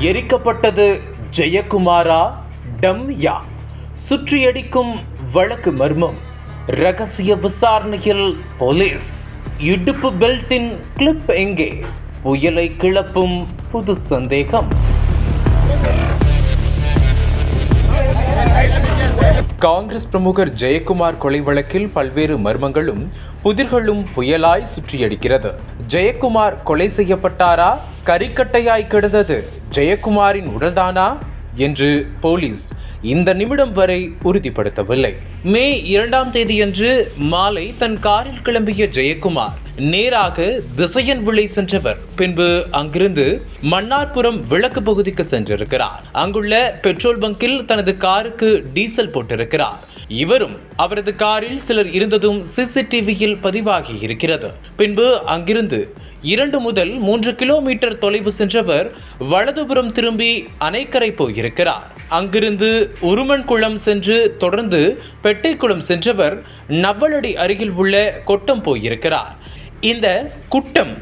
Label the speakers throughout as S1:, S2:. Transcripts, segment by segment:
S1: எரிக்கப்பட்டது ஜெயக்குமாரா டம்யா. சுற்றியடிக்கும் வழக்கு மர்மம். ரகசிய விசாரணையில் போலீஸ். இடுப்பு பெல்ட்டின் கிளிப் எங்கே? புயலை கிளப்பும் புது சந்தேகம். காங்கிரஸ் பிரமுகர் ஜெயக்குமார் கொலை வழக்கில் பல்வேறு மர்மங்களும் புதிர்களும் புயலாய் சுற்றியடிக்கிறது. ஜெயக்குமார் கொலை செய்யப்பட்டாரா? கரிக்கட்டையாய் கிடந்தது ஜெயக்குமாரின் உடல்தானா? என்று போலீஸ் இந்த நிமிடம் வரை உறுதிப்படுத்தவில்லை. மே இரண்டாம் தேதியன்று மாலை தன் காரில் கிளம்பிய ஜெயக்குமார் நேராக திசையன் விளை சென்றவர். பின்பு அங்கிருந்து மன்னார்புரம் விளக்கு பகுதிக்கு சென்றிருக்கிறார். அங்குள்ள பெட்ரோல் பங்கில் தனது காருக்கு டீசல் போட்டிருக்கிறார். இவரும் அவரது காரில் சிலர் இருந்ததும் சிசிடிவியில் பதிவாகி இருக்கிறது. பின்பு அங்கிருந்து இரண்டு முதல் மூன்று கிலோமீட்டர் தொலைவு சென்றவர் வலதுபுறம் திரும்பி அணைக்கரை போயிருக்கிறார். அங்கிருந்து உருமன்குளம் சென்று தொடர்ந்து பெட்டைக்குளம் சென்றவர் நவ்வலடி அருகில் உள்ள கொட்டம் போயிருக்கிறார். இந்த குட்டம்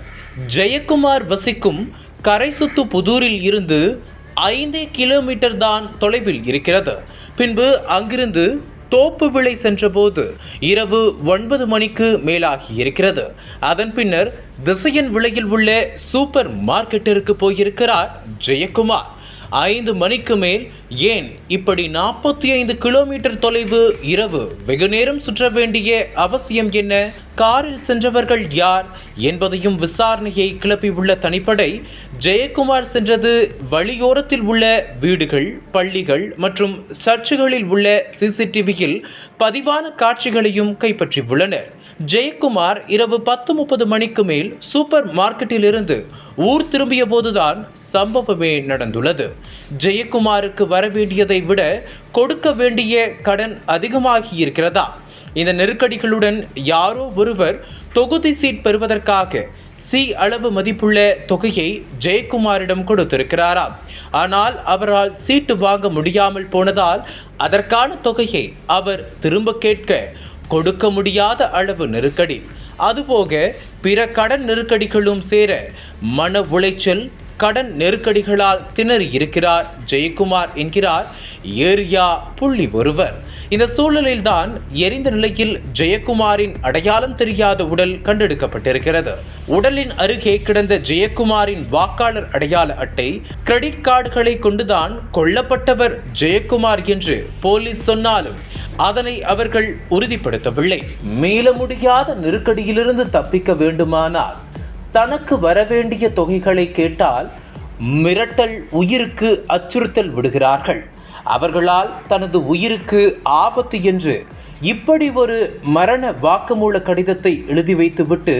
S1: ஜெயக்குமார் வசிக்கும் கரைசுத்து புதூரில் இருந்து ஐந்தே கிலோமீட்டர் தான் தொலைவில் இருக்கிறது. பின்பு அங்கிருந்து தோப்பு விளை சென்றபோது இரவு ஒன்பது மணிக்கு மேலாகி இருக்கிறது. அதன் பின்னர் திசையன் விலையில் உள்ள சூப்பர் மார்க்கெட்டிற்கு போயிருக்கிறார் ஜெயக்குமார். ஐந்து மணிக்கு மேல் ஏன் இப்படி நாற்பத்தி ஐந்து கிலோமீட்டர் தொலைவு இரவு? வெகு நேரம் சுற்ற வேண்டிய அவசியம் என்ன? காரில் சென்றவர்கள் யார்? என்பதையும் விசாரணையை கிளப்பியுள்ள தனிப்படை ஜெயக்குமார் சென்றது வழியோரத்தில் உள்ள வீடுகள் பள்ளிகள் மற்றும் சர்ச்சுகளில் உள்ள சிசிடிவியில் பதிவான காட்சிகளையும் கைப்பற்றியுள்ளனர். ஜெயக்குமார் இரவு பத்து முப்பது மணிக்கு மேல் சூப்பர் மார்க்கெட்டிலிருந்து ஊர் திரும்பிய போதுதான் சம்பவமே நடந்துள்ளது. ஜெயக்குமாருக்கு வரவேண்டியதை விட கொடுக்க வேண்டிய கடன் அதிகமாகி இருக்கிறதா இந்த நெருக்கடிகளுடன் யாரோ ஒருவர் தொகுதி சீட் பெறுவதற்காக சி அளவு மதிப்புள்ள தொகையை ஜெயக்குமாரிடம் கொடுத்திருக்கிறாராம் ஆனால் அவரால் சீட்டு வாங்க முடியாமல் போனதால் அதற்கான தொகையை அவர் திரும்ப கேட்க கொடுக்க முடியாத அளவு நெருக்கடி. அதுபோக பிற கடன் நெருக்கடிகளும் சேர மன உளைச்சல் கடன் நெருக்கடிகளால் திணறி இருக்கிறார். ஜெயக்குமார் என்கிறார் ஏரியா புள்ளி ஒருவர். இந்த சூழலில்தான் எரிந்த நிலையில் ஜெயக்குமாரின் அடையாளம் தெரியாத உடல் கண்டெடுக்கப்பட்டிருக்கிறது. உடலின் அருகே கிடந்த ஜெயக்குமாரின் வாக்காளர் அடையாள அட்டை கிரெடிட் கார்டுகளை கொண்டுதான் கொல்லப்பட்டவர் ஜெயக்குமார் என்று போலீஸ் சொன்னாலும் அதனை அவர்கள் உறுதிப்படுத்தவில்லை. மீள முடியாத நெருக்கடியிலிருந்து தப்பிக்க வேண்டுமானால் தனக்கு வரவேண்டிய தொகைகளை கேட்டால் மிரட்டல் உயிருக்கு அச்சுறுத்தல் விடுகிறார்கள். அவர்களால் தனது உயிருக்கு ஆபத்து என்று இப்படி ஒரு மரண வாக்குமூல கடிதத்தை எழுதி வைத்துவிட்டு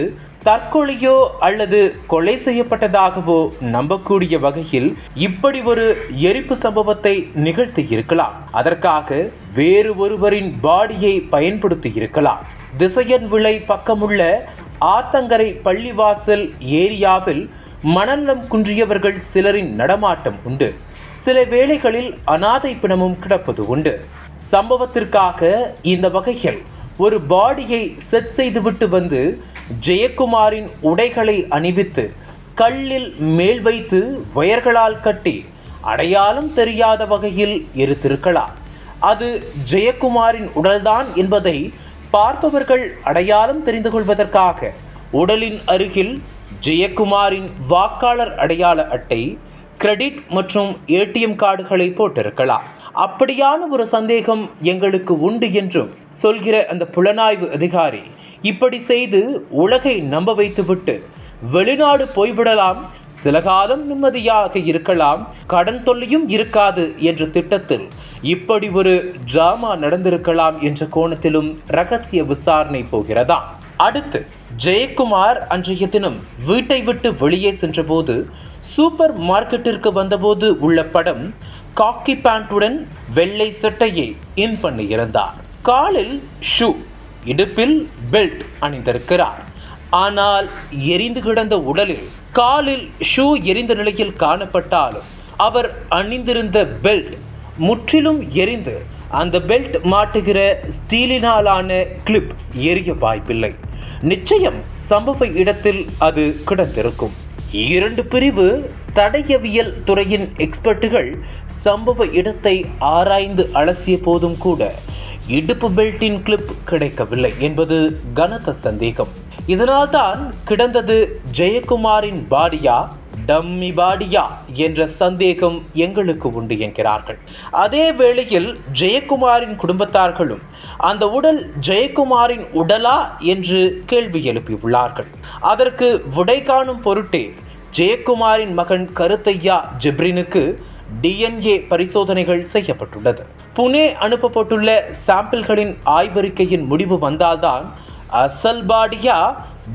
S1: தற்கொலையோ அல்லது கொலை செய்யப்பட்டதாகவோ நம்பக்கூடிய வகையில் இப்படி ஒரு எரிப்பு சம்பவத்தை நிகழ்த்தி இருக்கலாம். அதற்காக வேறு ஒருவரின் பாடியை பயன்படுத்தி இருக்கலாம். திசையன் விளை பக்கமுள்ள ஆத்தங்கரை பள்ளிவாசல் ஏரியாவில் மணலம் குன்றியவர்கள் சிலரின் நடமாட்டம் உண்டு. சில வேளைகளில் அனாதை பிணமும் கிடப்பது உண்டு. சம்பவத்திற்காக இந்த வகையில் ஒரு பாடியை செட் செய்துவிட்டு வந்து ஜெயக்குமாரின் உடைகளை அணிவித்து கல்லில் மேல் வைத்து வயர்களால் கட்டி அடையாளம் தெரியாத வகையில் எரித்திருக்கலாம். அது ஜெயக்குமாரின் உடல்தான் என்பதை பார்ப்பவர்கள் அடையாளம் தெரிந்து கொள்வதற்காக உடலின் அருகில் ஜெயக்குமாரின் வாக்காளர் அடையாள அட்டை கிரெடிட் மற்றும் ஏடிஎம் கார்டுகளை போட்டிருக்கலாம். அப்படியான ஒரு சந்தேகம் எங்களுக்கு உண்டு என்றும் சொல்கிற அந்த புலனாய்வு அதிகாரி இப்படி செய்து உலகை நம்ப வைத்துவிட்டு வெளிநாடு போய்விடலாம் சில காலம் நிம்மதியாக இருக்கலாம் கடன் தொல்லையும் இருக்காது என்ற திட்டத்தில் இப்படி ஒரு டிராமா நடந்திருக்கலாம் என்ற கோணத்திலும் ரகசிய விசாரணை போகிறதா? அடுத்து ஜெயக்குமார் அன்றைய தினம் வீட்டை விட்டு வெளியே சென்றபோது சூப்பர் மார்க்கெட்டிற்கு வந்தபோது உள்ள படம் காக்கி பேண்ட்டுடன் வெள்ளை சட்டையை இன் பண்ணியிருந்தார் காலில் ஷூ இடுப்பில் பெல்ட் அணிந்திருக்கிறார். ஆனால் எரிந்து கிடந்த உடலில் காலில் ஷூ எரிந்த நிலையில் காணப்பட்டாலும் அவர் அணிந்திருந்த பெல்ட் முற்றிலும் எரிந்து அந்த பெல்ட் மாட்டுகிற ஸ்டீலினாலான கிளிப் எரிய வாய்ப்பில்லை. நிச்சயம் சம்பவ இடத்தில் அது கிடந்திருக்கும். இரண்டு பிரிவு தடயவியல் துறையின் எக்ஸ்பர்ட்டுகள் சம்பவ இடத்தை ஆராய்ந்து அலசிய போதும் கூட இடுப்பு பெல்ட்டின் கிளிப் கிடைக்கவில்லை என்பது கனத்த சந்தேகம். இதனால்தான் கிடந்தது ஜெயக்குமாரின் பாடியா டம்மி பாடியா என்ற சந்தேகம் எங்களுக்கு உண்டு என்கிறார்கள். அதே வேளையில் ஜெயக்குமாரின் குடும்பத்தார்களும் அந்த உடல் ஜெயக்குமாரின் உடலா என்று கேள்வி எழுப்பியுள்ளார்கள். அதற்கு விடை காணும் பொருட்டே ஜெயக்குமாரின் மகன் கருத்தையா ஜெப்ரினுக்கு டிஎன்ஏ பரிசோதனைகள் செய்யப்பட்டுள்ளது. புனே அனுப்பப்பட்டுள்ள சாம்பிள்களின் ஆய்வறிக்கையின் முடிவு வந்தால்தான் அசல் பாடியா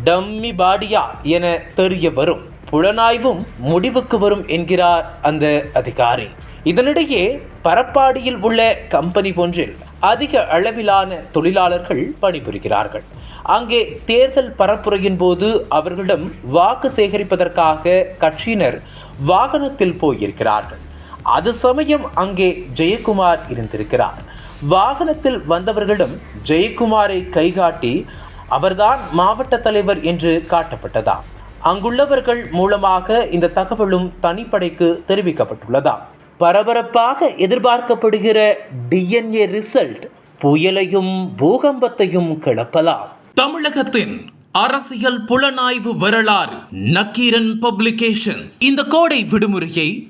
S1: டம்மி பாடியா என தெரிய வரும். புலனாய்வும் முடிவுக்கு வரும் என்கிறார் அந்த அதிகாரி. இதனிடையே பரப்பாடியில் உள்ள கம்பெனி ஒன்றில் அதிக அளவிலான தொழிலாளர்கள் பணிபுரிகிறார்கள். அங்கே தேர்தல் பரப்புரையின் போது அவர்களிடம் வாக்கு சேகரிப்பதற்காக கட்சியினர் வாகனத்தில் போயிருக்கிறார்கள். அது சமயம் அங்கே ஜெயக்குமார் இருந்திருக்கிறார். வாகனத்தில் வந்தவர்களிடம் ஜெயக்குமாரை கைகாட்டி அவர்தான் மாவட்ட தலைவர் என்று காட்டப்பட்டதா? அங்குள்ளவர்கள் மூலமாக இந்த தகவலும் தனிப்படைக்கு தெரிவிக்கப்பட்டுள்ளதா? பரபரப்பாக எதிர்பார்க்கப்படுகிற டிஎன்ஏ ரிசல்ட் புயலையும் பூகம்பத்தையும் கிளப்பலாம். தமிழகத்தின் அரசியல் புலனாய்வு வரலாறு நக்கீரன் பப்ளிகேஷன்ஸ். இந்த கோடை விடுமுறையை